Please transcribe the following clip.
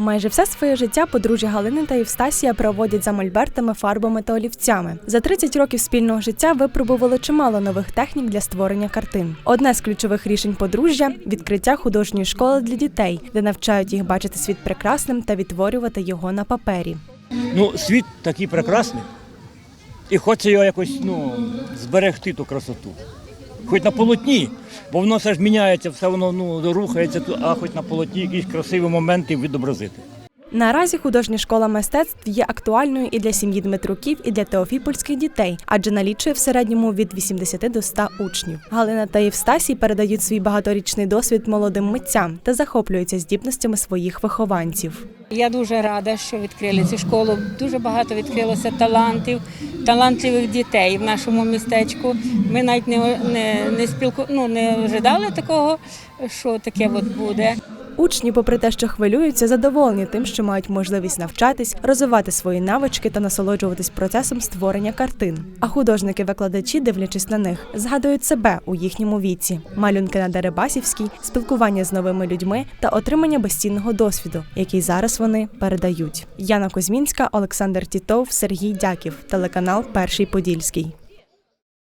Майже все своє життя подружжя Галини та Євстасія проводять за мольбертами, фарбами та олівцями. За 30 років спільного життя випробували чимало нових технік для створення картин. Одне з ключових рішень подружжя відкриття художньої школи для дітей, де навчають їх бачити світ прекрасним та відтворювати його на папері. Ну, світ такий прекрасний. І хочеться його якось ну, зберегти ту красоту. Хоч на полотні, бо воно все ж міняється, все воно ну, рухається, а хоч на полотні якісь красиві моменти відобразити. Наразі художня школа мистецтв є актуальною і для сім'ї Дмитруків, і для теофіпольських дітей, адже налічує в середньому від 80 до 100 учнів. Галина та Євстасій передають свій багаторічний досвід молодим митцям та захоплюються здібностями своїх вихованців. Я дуже рада, що відкрили цю школу. Дуже багато відкрилося талантів, талантливих дітей в нашому містечку. Ми навіть не, не, не спілку, ну, не ожидали такого, що таке от буде. Учні, попри те, що хвилюються, задоволені тим, що мають можливість навчатись, розвивати свої навички та насолоджуватись процесом створення картин. А художники-викладачі, дивлячись на них, згадують себе у їхньому віці: малюнки на Дерибасівській, спілкування з новими людьми та отримання безцінного досвіду, який зараз вони передають. Яна Козмінська, Олександр Тітов, Сергій Дяків, телеканал Перший Подільський.